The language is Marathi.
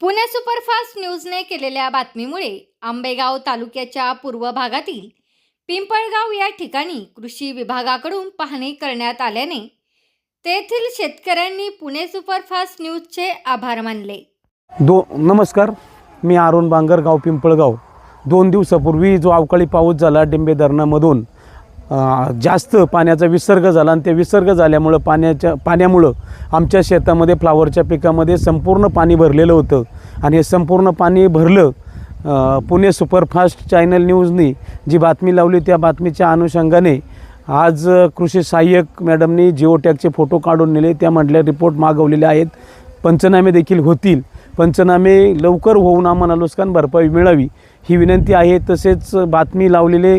पुणे सुपरफास्ट न्यूजने केलेल्या बातमीमुळे आंबेगाव तालुक्याच्या पूर्व भागातील पिंपळगाव या ठिकाणी कृषी विभागाकडून पाहणी करण्यात आल्याने तेथील शेतकऱ्यांनी पुणे सुपरफास्ट न्यूजचे आभार मानले. दो नमस्कार. मी अरुण बांगर गाव पिंपळगाव. दोन दिवसापूर्वी जो अवकाळी पाऊस झाला डिंबे धरणामधून जास्त पाण्याचा विसर्ग झाला आणि ते विसर्ग झाल्यामुळं पाण्याच्या पाण्यामुळं आमच्या शेतामध्ये फ्लावरच्या पिकामध्ये संपूर्ण पाणी भरलेलं होतं. आणि हे संपूर्ण पाणी भरलं पुणे सुपरफास्ट चॅनल न्यूजनी जी बातमी लावली त्या बातमीच्या अनुषंगाने आज कृषी सहाय्यक मॅडमनी जिओटॅगचे फोटो काढून नेले. त्या म्हटल्या रिपोर्ट मागवलेले आहेत. पंचनामे देखील होतील. पंचनामे लवकर होऊन आम्हाला नुकसान भरपाई मिळावी. ही विनंती आहे. तसेच बातमी लावलेले